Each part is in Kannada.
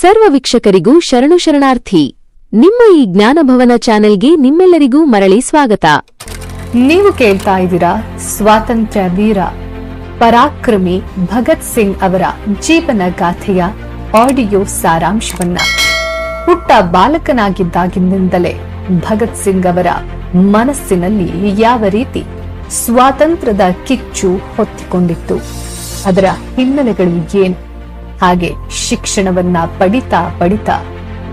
ಸರ್ವ ವೀಕ್ಷಕರಿಗೂ ಶರಣು ಶರಣಾರ್ಥಿ. ನಿಮ್ಮ ಈ ಜ್ಞಾನಭವನ ಚಾನೆಲ್ಗೆ ನಿಮ್ಮೆಲ್ಲರಿಗೂ ಮರಳಿ ಸ್ವಾಗತ. ನೀವು ಕೇಳ್ತಾ ಇದ್ದೀರಾ ಸ್ವಾತಂತ್ರ್ಯ ವೀರ, ಪರಾಕ್ರಮಿ ಭಗತ್ ಸಿಂಗ್ ಅವರ ಜೀವನ ಗಾಥೆಯ ಆಡಿಯೋ ಸಾರಾಂಶವನ್ನ. ಪುಟ್ಟ ಬಾಲಕನಾಗಿದ್ದಾಗಿನಿಂದಲೇ ಭಗತ್ ಸಿಂಗ್ ಅವರ ಮನಸ್ಸಿನಲ್ಲಿ ಯಾವ ರೀತಿ ಸ್ವಾತಂತ್ರ್ಯದ ಕಿಚ್ಚು ಹೊತ್ತಿಕೊಂಡಿತ್ತು, ಅದರ ಹಿನ್ನೆಲೆಗಳು ಏನು? ಹಾಗೆ ಶಿಕ್ಷಣವನ್ನ ಪಡಿತಾ ಪಡಿತಾ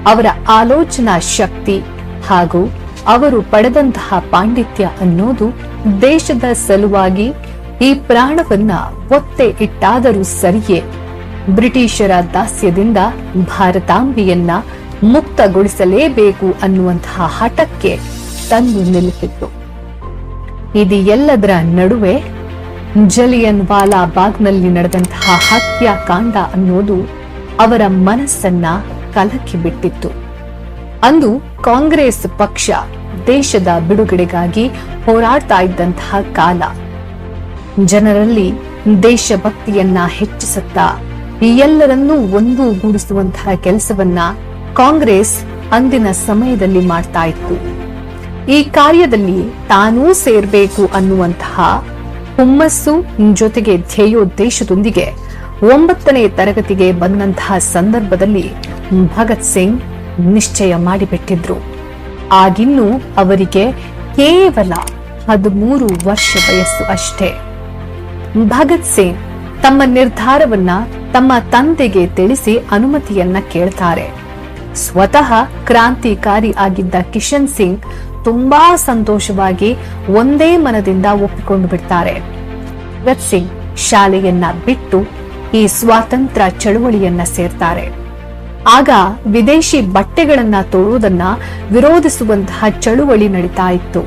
ಅವರ ಆಲೋಚನಾ ಶಕ್ತಿ ಹಾಗೂ ಅವರು ಪಡೆದಂತಹ ಪಾಂಡಿತ್ಯ ಅನ್ನೋದು ದೇಶದ ಸಲುವಾಗಿ ಈ ಪ್ರಾಣವನ್ನ ಒತ್ತೆ ಇಟ್ಟಾದರೂ ಸರಿಯೇ. ಬ್ರಿಟಿಷರ ದಾಸ್ಯದಿಂದ ಭಾರತಾಂಬಿಯನ್ನ ಮುಕ್ತಗೊಳಿಸಲೇಬೇಕು ಅನ್ನುವಂತಹ ಹಠಕ್ಕೆ ತಂದು ನಿಲ್ಲಿಸಿತ್ತು. ಇದು ನಡುವೆ ಜಲಿಯನ್ ವಾಲಾ ಬಾಗ್ನಲ್ಲಿ ನಡೆದಂತಹ ಹತ್ಯಾಕಾಂಡ ಅನ್ನೋದು ಅವರ ಮನಸ್ಸನ್ನ ಕಲಕಿ ಬಿಟ್ಟಿತ್ತು. ಅಂದು ಕಾಂಗ್ರೆಸ್ ಪಕ್ಷ ದೇಶದ ಬಿಡುಗಡೆಗಾಗಿ ಹೋರಾಡ್ತಾ ಇದ್ದಂತಹ ಕಾಲ. ಜನರಲ್ಲಿ ದೇಶಭಕ್ತಿಯನ್ನ ಹೆಚ್ಚಿಸುತ್ತಾ ಎಲ್ಲರನ್ನೂ ಒಂದುಗೂಡಿಸುವಂತಹ ಕೆಲಸವನ್ನ ಕಾಂಗ್ರೆಸ್ ಅಂದಿನ ಸಮಯದಲ್ಲಿ ಮಾಡ್ತಾ ಇತ್ತು. ಈ ಕಾರ್ಯದಲ್ಲಿ ತಾನೂ ಸೇರ್ಬೇಕು ಅನ್ನುವಂತಹ ಹುಮ್ಮಸ್ಸು ಜೊತೆಗೆ ಧ್ಯೇಯೋದ್ದೇಶದೊಂದಿಗೆ ಒಂಬತ್ತನೇ ತರಗತಿಗೆ ಬಂದಂತಹ ಸಂದರ್ಭದಲ್ಲಿ ಭಗತ್ ಸಿಂಗ್ ನಿಶ್ಚಯ ಮಾಡಿಬಿಟ್ಟಿದ್ರು. ಆಗಿನ್ನೂ ಅವರಿಗೆ ಕೇವಲ ಹದಿಮೂರು ವರ್ಷ ವಯಸ್ಸು ಅಷ್ಟೇ. ಭಗತ್ ಸಿಂಗ್ ತಮ್ಮ ನಿರ್ಧಾರವನ್ನ ತಮ್ಮ ತಂದೆಗೆ ತಿಳಿಸಿ ಅನುಮತಿಯನ್ನ ಕೇಳ್ತಾರೆ. ಸ್ವತಃ ಕ್ರಾಂತಿಕಾರಿ ಆಗಿದ್ದ ಕಿಶನ್ ಸಿಂಗ್ ತುಂಬಾ ಸಂತೋಷವಾಗಿ ಒಂದೇ ಮನದಿಂದ ಒಪ್ಪಿಕೊಂಡು ಬಿಡ್ತಾರೆ. ಭಗತ್ ಸಿಂಗ್ ಶಾಲೆಯನ್ನ ಬಿಟ್ಟು ಈ ಸ್ವಾತಂತ್ರ್ಯ ಚಳುವಳಿಯನ್ನ ಸೇರ್ತಾರೆ. ಆಗ ವಿದೇಶಿ ಬಟ್ಟೆಗಳನ್ನ ತೊಳುವುದನ್ನ ವಿರೋಧಿಸುವಂತಹ ಚಳುವಳಿ ನಡೀತಾ ಇತ್ತು.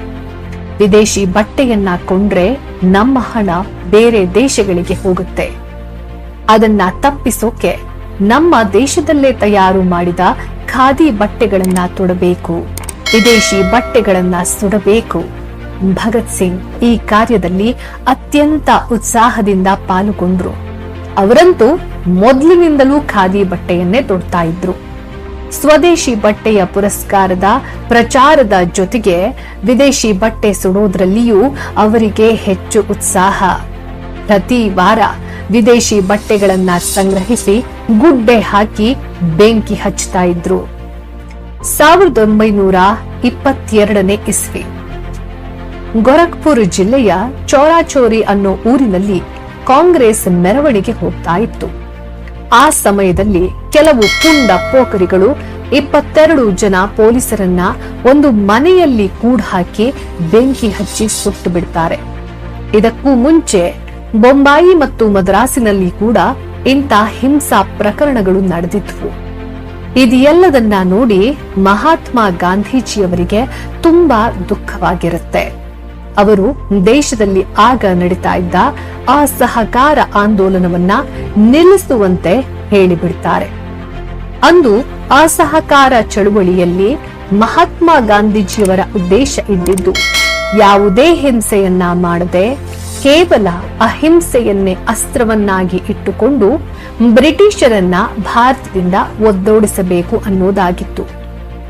ವಿದೇಶಿ ಬಟ್ಟೆಯನ್ನ ಕೊಂಡ್ರೆ ನಮ್ಮ ಹಣ ಬೇರೆ ದೇಶಗಳಿಗೆ ಹೋಗುತ್ತೆ. ಅದನ್ನ ತಪ್ಪಿಸೋಕೆ ನಮ್ಮ ದೇಶದಲ್ಲೇ ತಯಾರು ಮಾಡಿದ ಖಾದಿ ಬಟ್ಟೆಗಳನ್ನ ತೊಡಬೇಕು. ವಿದೇಶಿ ಬಟ್ಟೆಗಳನ್ನ ಸುಡಬೇಕು. ಭಗತ್ ಸಿಂಗ್ ಈ ಕಾರ್ಯದಲ್ಲಿ ಅತ್ಯಂತ ಉತ್ಸಾಹದಿಂದ ಪಾಲುಗೊಂಡ್ರು. ಅವರಂತೂ ಮೊದಲಿನಿಂದಲೂ ಖಾದಿ ಬಟ್ಟೆಯನ್ನೇ ತೊಡ್ತಾ ಇದ್ರು. ಸ್ವದೇಶಿ ಬಟ್ಟೆಯ ಪುರಸ್ಕಾರದ ಪ್ರಚಾರದ ಜೊತೆಗೆ ವಿದೇಶಿ ಬಟ್ಟೆ ಸುಡೋದ್ರಲ್ಲಿಯೂ ಅವರಿಗೆ ಹೆಚ್ಚು ಉತ್ಸಾಹ. ಪ್ರತಿ ವಾರ ವಿದೇಶಿ ಬಟ್ಟೆಗಳನ್ನ ಸಂಗ್ರಹಿಸಿ ಗುಡ್ಡೆ ಹಾಕಿ ಬೆಂಕಿ ಹಚ್ತಾ ಇದ್ರು. ಸಾವಿರದ ಒಂಬೈನೂರ ಇಪ್ಪತ್ತೆರಡನೇ ಇಸ್ವಿ. ಗೋರಖ್ಪುರ್ ಜಿಲ್ಲೆಯ ಚೋರಾಚೋರಿ ಅನ್ನೋ ಊರಿನಲ್ಲಿ ಕಾಂಗ್ರೆಸ್ ಮೆರವಣಿಗೆ ಹೋಗ್ತಾ ಇತ್ತು. ಆ ಸಮಯದಲ್ಲಿ ಕೆಲವು ಪುಂಡ ಪೋಕರಿಗಳು ಇಪ್ಪತ್ತೆರಡು ಜನ ಪೊಲೀಸರನ್ನ ಒಂದು ಮನೆಯಲ್ಲಿ ಕೂಡ ಹಾಕಿ ಬೆಂಕಿ ಹಚ್ಚಿ ಸುಟ್ಟು ಬಿಡ್ತಾರೆ. ಇದಕ್ಕೂ ಮುಂಚೆ ಬೊಂಬಾಯಿ ಮತ್ತು ಮದ್ರಾಸಿನಲ್ಲಿ ಕೂಡ ಇಂಥ ಹಿಂಸಾ ಪ್ರಕರಣಗಳು ನಡೆದಿದ್ವು. ಇದೆಲ್ಲದನ್ನ ನೋಡಿ ಮಹಾತ್ಮ ಗಾಂಧೀಜಿಯವರಿಗೆ ತುಂಬಾ ದುಃಖವಾಗಿರುತ್ತೆ. ಅವರು ದೇಶದಲ್ಲಿ ಆಗ ನಡೀತಾ ಇದ್ದ ಅಸಹಕಾರ ಆಂದೋಲನವನ್ನ ನಿಲ್ಲಿಸುವಂತೆ ಹೇಳಿಬಿಡ್ತಾರೆ. ಅಂದು ಅಸಹಕಾರ ಚಳುವಳಿಯಲ್ಲಿ ಮಹಾತ್ಮ ಗಾಂಧೀಜಿಯವರ ಉದ್ದೇಶ ಇದ್ದಿದ್ದು, ಯಾವುದೇ ಹಿಂಸೆಯನ್ನ ಮಾಡದೆ ಕೇವಲ ಅಹಿಂಸೆಯನ್ನೇ ಅಸ್ತ್ರವನ್ನಾಗಿ ಇಟ್ಟುಕೊಂಡು ಬ್ರಿಟಿಷರನ್ನ ಭಾರತದಿಂದ ಒದ್ದೋಡಿಸಬೇಕು ಅನ್ನೋದಾಗಿತ್ತು.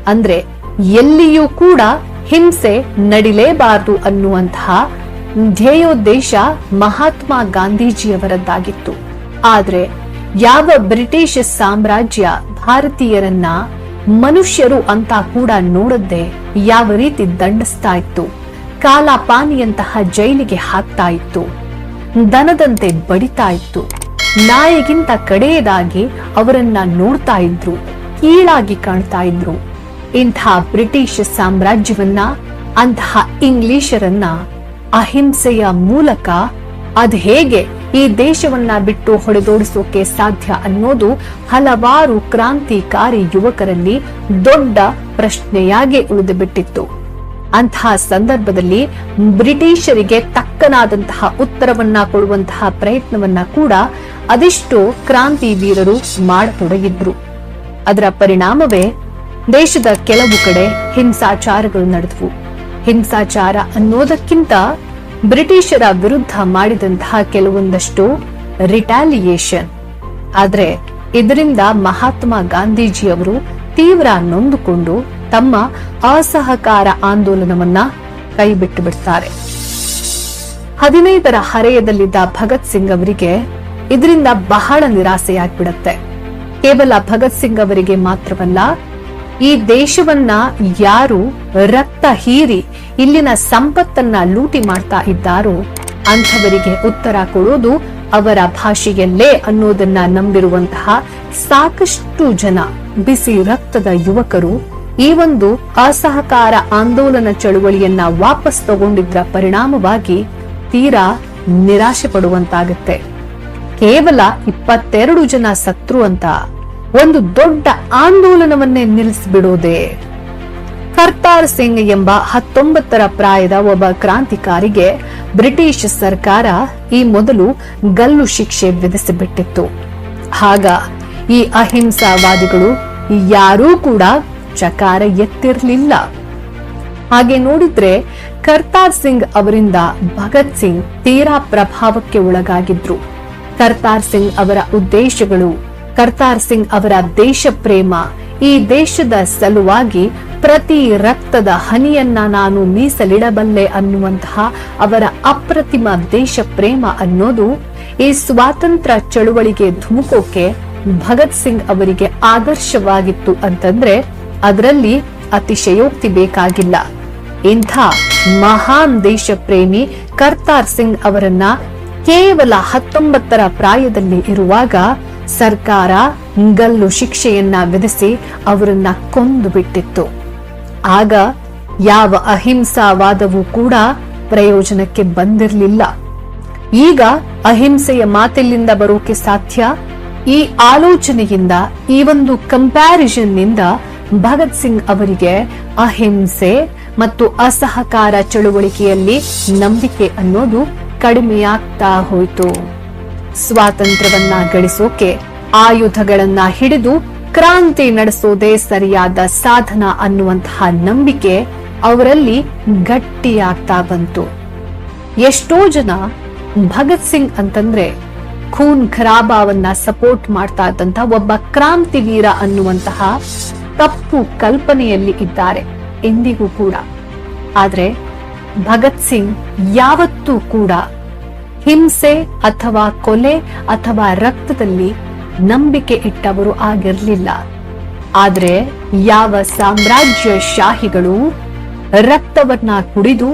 ಅಂದ್ರೆ ಎಲ್ಲಿಯೂ ಕೂಡ ಹಿಂಸೆ ನಡಿಲೇಬಾರದು ಅನ್ನುವಂತಹ ಧ್ಯೇಯೋದ್ದೇಶ ಮಹಾತ್ಮ ಗಾಂಧೀಜಿಯವರದ್ದಾಗಿತ್ತು. ಆದ್ರೆ ಯಾವ ಬ್ರಿಟಿಷ್ ಸಾಮ್ರಾಜ್ಯ ಭಾರತೀಯರನ್ನ ಮನುಷ್ಯರು ಅಂತ ಕೂಡ ನೋಡದೆ ಯಾವ ರೀತಿ ದಂಡಿಸ್ತಾ ಇತ್ತು. ಕಾಲಾಪಾನಿಯಂತಹ ಜೈಲಿಗೆ ಹಾಕ್ತಾ ಇತ್ತು. ದನದಂತೆ ಬಡಿತಾ ಇತ್ತು. ನಾಯಿಗಿಂತ ಕಡೆಯದಾಗಿ ಅವರನ್ನ ನೋಡ್ತಾ ಇದ್ರು. ಕೀಳಾಗಿ ಕಾಣ್ತಾ ಇದ್ರು. ಇಂಥ ಬ್ರಿಟಿಷ್ ಸಾಮ್ರಾಜ್ಯವನ್ನ, ಅಂತಹ ಇಂಗ್ಲಿಷರನ್ನ, ಅಹಿಂಸೆಯ ಮೂಲಕ ಅದ್ ಹೇಗೆ ಈ ದೇಶವನ್ನ ಬಿಟ್ಟು ಹೊಡೆದೋಡಿಸೋಕೆ ಸಾಧ್ಯ ಅನ್ನೋದು ಹಲವಾರು ಕ್ರಾಂತಿಕಾರಿ ಯುವಕರಲ್ಲಿ ದೊಡ್ಡ ಪ್ರಶ್ನೆಯಾಗಿ ಉಳಿದು ಬಿಟ್ಟಿತ್ತು ಅಂತಹ ಸಂದರ್ಭದಲ್ಲಿ ಬ್ರಿಟಿಷರಿಗೆ ತಕ್ಕನಾದಂತಹ ಉತ್ತರವನ್ನ ಕೊಡುವಂತಹ ಪ್ರಯತ್ನವನ್ನ ಕೂಡ ಅದೆಷ್ಟೋ ಕ್ರಾಂತಿ ವೀರರು ಮಾಡತೊಡಗಿದ್ರು. ಅದರ ಪರಿಣಾಮವೇ ದೇಶದ ಕೆಲವು ಕಡೆ ಹಿಂಸಾಚಾರಗಳು ನಡೆದವು. ಹಿಂಸಾಚಾರ ಅನ್ನೋದಕ್ಕಿಂತ ಬ್ರಿಟಿಷರ ವಿರುದ್ಧ ಮಾಡಿದಂತಹ ಕೆಲವೊಂದಷ್ಟು ರಿಟಾಲಿಯೇಷನ್. ಆದ್ರೆ ಇದರಿಂದ ಮಹಾತ್ಮ ಗಾಂಧೀಜಿಯವರು ತೀವ್ರ ನೊಂದುಕೊಂಡು ತಮ್ಮ ಅಸಹಕಾರ ಆಂದೋಲನವನ್ನ ಕೈಬಿಟ್ಟು ಬಿಡ್ತಾರೆ. ಹದಿನೈದರ ಹರೆಯದಲ್ಲಿದ್ದ ಭಗತ್ ಸಿಂಗ್ ಅವರಿಗೆ ಇದರಿಂದ ಬಹಳ ನಿರಾಸೆಯಾಗ್ಬಿಡತ್ತೆ. ಕೇವಲ ಭಗತ್ ಸಿಂಗ್ ಅವರಿಗೆ ಮಾತ್ರವಲ್ಲ, ಈ ದೇಶವನ್ನ ಯಾರು ರಕ್ತ ಹೀರಿ ಇಲ್ಲಿನ ಸಂಪತ್ತನ್ನ ಲೂಟಿ ಮಾಡ್ತಾ ಇದ್ದಾರೋ ಅಂಥವರಿಗೆ ಉತ್ತರ ಕೊಡೋದು ಅವರ ಭಾಷೆಯಲ್ಲೇ ಅನ್ನೋದನ್ನ ನಂಬಿರುವಂತಹ ಸಾಕಷ್ಟು ಜನ ಬಿಸಿ ರಕ್ತದ ಯುವಕರು ಈ ಒಂದು ಅಸಹಕಾರ ಆಂದೋಲನ ಚಳುವಳಿಯನ್ನ ವಾಪಸ್ ತಗೊಂಡಿದ್ರ ಪರಿಣಾಮವಾಗಿ ತೀರಾ ನಿರಾಶೆ ಪಡುವಂತಾಗುತ್ತೆ. ಕೇವಲ ಇಪ್ಪತ್ತೆರಡು ಜನ ಸತ್ರು ಅಂತ ಒಂದು ದೊಡ್ಡ ಆಂದೋಲನವನ್ನೇ ನಿಲ್ಲಿಸಿಬಿಡೋದೇ. ಕರ್ತಾರ್ ಸಿಂಗ್ ಎಂಬ ಹತ್ತೊಂಬತ್ತರ ಪ್ರಾಯದ ಒಬ್ಬ ಕ್ರಾಂತಿಕಾರಿಗೆ ಬ್ರಿಟಿಷ್ ಸರ್ಕಾರ ಈ ಮೊದಲು ಗಲ್ಲು ಶಿಕ್ಷೆ ವಿಧಿಸಿಬಿಟ್ಟಿತ್ತು. ಆಗ ಈ ಅಹಿಂಸಾವಾದಿಗಳು ಯಾರೂ ಕೂಡ ಚಕಾರ ಎತ್ತಿರಲಿಲ್ಲ. ಹಾಗೆ ನೋಡಿದ್ರೆ ಕರ್ತಾರ್ ಸಿಂಗ್ ಅವರಿಂದ ಭಗತ್ ಸಿಂಗ್ ತೀರಾ ಪ್ರಭಾವಕ್ಕೆ ಒಳಗಾಗಿದ್ರು. ಕರ್ತಾರ್ ಸಿಂಗ್ ಅವರ ಉದ್ದೇಶಗಳು, ಕರ್ತಾರ್ ಸಿಂಗ್ ಅವರ ದೇಶ ಪ್ರೇಮ ಈ ದೇಶದ ಸಲುವಾಗಿ ಪ್ರತಿ ರಕ್ತದ ಹನಿಯನ್ನ ನಾನು ಮೀಸಲಿಡಬಲ್ಲೆ ಅನ್ನುವಂತಹ ಅವರ ಅಪ್ರತಿಮ ದೇಶ ಪ್ರೇಮ ಅನ್ನೋದು ಈ ಸ್ವಾತಂತ್ರ್ಯ ಚಳುವಳಿಗೆ ಧುಮುಕೋಕೆ ಭಗತ್ ಸಿಂಗ್ ಅವರಿಗೆ ಆದರ್ಶವಾಗಿತ್ತು ಅಂತಂದ್ರೆ ಅದರಲ್ಲಿ ಅತಿಶಯೋಕ್ತಿ ಬೇಕಾಗಿಲ್ಲ. ಇಂಥ ಮಹಾನ್ ದೇಶ ಪ್ರೇಮಿ ಕರ್ತಾರ್ ಸಿಂಗ್ ಅವರನ್ನ ಕೇವಲ ಹತ್ತೊಂಬತ್ತರ ಪ್ರಾಯದಲ್ಲಿ ಇರುವಾಗ ಸರ್ಕಾರ ಗಲ್ಲು ಶಿಕ್ಷೆಯನ್ನ ವಿಧಿಸಿ ಅವರನ್ನ ಕೊಂದು ಬಿಟ್ಟಿತ್ತು. ಆಗ ಯಾವ ಅಹಿಂಸಾವಾದವೂ ಕೂಡ ಪ್ರಯೋಜನಕ್ಕೆ ಬಂದಿರಲಿಲ್ಲ. ಈಗ ಅಹಿಂಸೆಯ ಮಾತೆಲ್ಲಿಂದ ಬರೋಕೆ ಸಾಧ್ಯ? ಈ ಆಲೋಚನೆಯಿಂದ, ಈ ಒಂದು ಕಂಪ್ಯಾರಿಸನ್ನಿಂದ ಭಗತ್ ಸಿಂಗ್ ಅವರಿಗೆ ಅಹಿಂಸೆ ಮತ್ತು ಅಸಹಕಾರ ಚಳುವಳಿಕೆಯಲ್ಲಿ ನಂಬಿಕೆ ಅನ್ನೋದು ಕಡಿಮೆಯಾಗ್ತಾ ಹೋಯಿತು. ಸ್ವಾತಂತ್ರ್ಯವನ್ನ ಗಳಿಸೋಕೆ ಆಯುಧಗಳನ್ನ ಹಿಡಿದು ಕ್ರಾಂತಿ ನಡೆಸೋದೇ ಸರಿಯಾದ ಸಾಧನ ಅನ್ನುವಂತಹ ನಂಬಿಕೆ ಅವರಲ್ಲಿ ಗಟ್ಟಿಯಾಗ್ತಾ ಬಂತು. ಎಷ್ಟೋ ಜನ ಭಗತ್ ಸಿಂಗ್ ಅಂತಂದ್ರೆ ಖೂನ್ ಖರಾಬಾವನ್ನ ಸಪೋರ್ಟ್ ಮಾಡ್ತಾ ಇದ್ದಂತಹ ಒಬ್ಬ ಕ್ರಾಂತಿವೀರ ಅನ್ನುವಂತಹ ತಪ್ಪು ಕಲ್ಪನೆಯಲ್ಲಿ ಇದ್ದಾರೆ, ಎಂದಿಗೂ ಕೂಡ. ಆದರೆ ಭಗತ್ ಸಿಂಗ್ ಯಾವತ್ತೂ ಕೂಡ ಹಿಂಸೆ ಅಥವಾ ಕೊಲೆ ಅಥವಾ ರಕ್ತದಲ್ಲಿ ನಂಬಿಕೆ ಇಟ್ಟವರು ಆಗಿರಲಿಲ್ಲ. ಆದರೆ ಯಾವ ಸಾಮ್ರಾಜ್ಯ ಶಾಹಿಗಳು ರಕ್ತವನ್ನ ಕುಡಿದು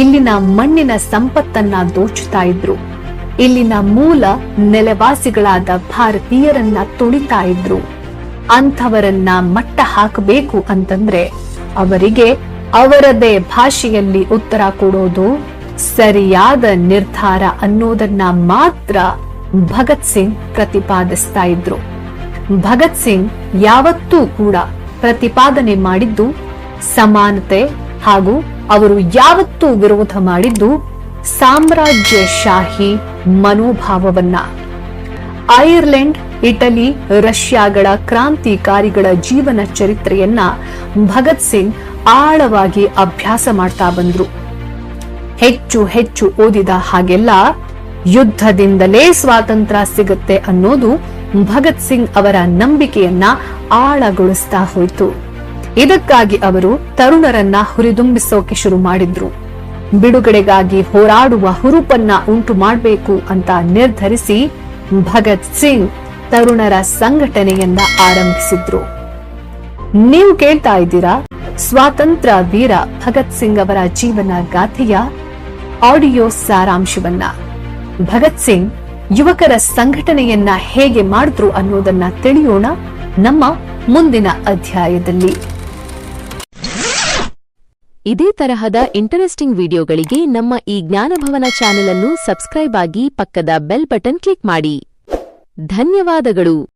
ಇಲ್ಲಿನ ಮಣ್ಣಿನ ಸಂಪತ್ತನ್ನ ದೋಚುತ್ತಾ ಇದ್ರು, ಇಲ್ಲಿನ ಮೂಲ ನೆಲೆವಾಸಿಗಳಾದ ಭಾರತೀಯರನ್ನ ತುಳಿತಾ ಇದ್ರು. ಅಂಥವರನ್ನ ಮಟ್ಟ ಹಾಕಬೇಕು ಅಂತಂದ್ರೆ ಅವರಿಗೆ ಅವರದೇ ಭಾಷೆಯಲ್ಲಿ ಉತ್ತರ ಕೊಡೋದು ಸರಿಯಾದ ನಿರ್ಧಾರ ಅನ್ನೋದನ್ನ ಮಾತ್ರ ಭಗತ್ ಸಿಂಗ್ ಪ್ರತಿಪಾದಿಸ್ತಾ ಇದ್ರು. ಭಗತ್ ಸಿಂಗ್ ಯಾವತ್ತೂ ಕೂಡ ಪ್ರತಿಪಾದನೆ ಮಾಡಿದ್ದು ಸಮಾನತೆ ಹಾಗೂ ಅವರು ಯಾವತ್ತೂ ವಿರೋಧ ಮಾಡಿದ್ದು ಸಾಮ್ರಾಜ್ಯಶಾಹಿ ಮನೋಭಾವವನ್ನ. ಐರ್ಲೆಂಡ್ ಇಟಲಿ, ರಷ್ಯಾಗಳ ಕ್ರಾಂತಿಕಾರಿಗಳ ಜೀವನ ಚರಿತ್ರೆಯನ್ನ ಭಗತ್ ಸಿಂಗ್ ಆಳವಾಗಿ ಅಭ್ಯಾಸ ಮಾಡ್ತಾ ಬಂದ್ರು. ಹೆಚ್ಚು ಹೆಚ್ಚು ಓದಿದ ಹಾಗೆಲ್ಲ ಯುದ್ಧದಿಂದಲೇ ಸ್ವಾತಂತ್ರ್ಯ ಸಿಗುತ್ತೆ ಅನ್ನೋದು ಭಗತ್ ಸಿಂಗ್ ಅವರ ನಂಬಿಕೆಯನ್ನ ಆಳಗೊಳಿಸ್ತಾ ಹೋಯಿತು. ಇದಕ್ಕಾಗಿ ಅವರು ತರುಣರನ್ನ ಹುರಿದುಂಬಿಸೋಕೆ ಶುರು ಮಾಡಿದ್ರು. ಬಿಡುಗಡೆಗಾಗಿ ಹೋರಾಡುವ ಹುರುಪನ್ನ ಉಂಟು ಮಾಡಬೇಕು ಅಂತ ನಿರ್ಧರಿಸಿ ಭಗತ್ ಸಿಂಗ್ ತರುಣರ ಸಂಘಟನೆಯನ್ನ ಆರಂಭಿಸಿದ್ರು. ನೀವು ಕೇಳ್ತಾ ಇದ್ದೀರಾ? ಸ್ವಾತಂತ್ರ್ಯ ವೀರ ಭಗತ್ ಸಿಂಗ್ ಅವರ ಜೀವನ ಗಾಥೆಯ ಆಡಿಯೋ ಸಾರಾಂಶವನ್ನ. ಭಗತ್ ಸಿಂಗ್ ಯುವಕರ ಸಂಘಟನೆಯನ್ನ ಹೇಗೆ ಮಾಡಿದ್ರು ಅನ್ನೋದನ್ನ ತಿಳಿಯೋಣ ನಮ್ಮ ಮುಂದಿನ ಅಧ್ಯಾಯದಲ್ಲಿ. ಇದೇ ತರಹದ ಇಂಟರೆಸ್ಟಿಂಗ್ ವಿಡಿಯೋಗಳಿಗೆ ನಮ್ಮ ಈ ಜ್ಞಾನಭವನ ಚಾನೆಲ್ ಅನ್ನು ಸಬ್ಸ್ಕ್ರೈಬ್ ಆಗಿ ಪಕ್ಕದ ಬೆಲ್ ಬಟನ್ ಕ್ಲಿಕ್ ಮಾಡಿ. ಧನ್ಯವಾದಗಳು.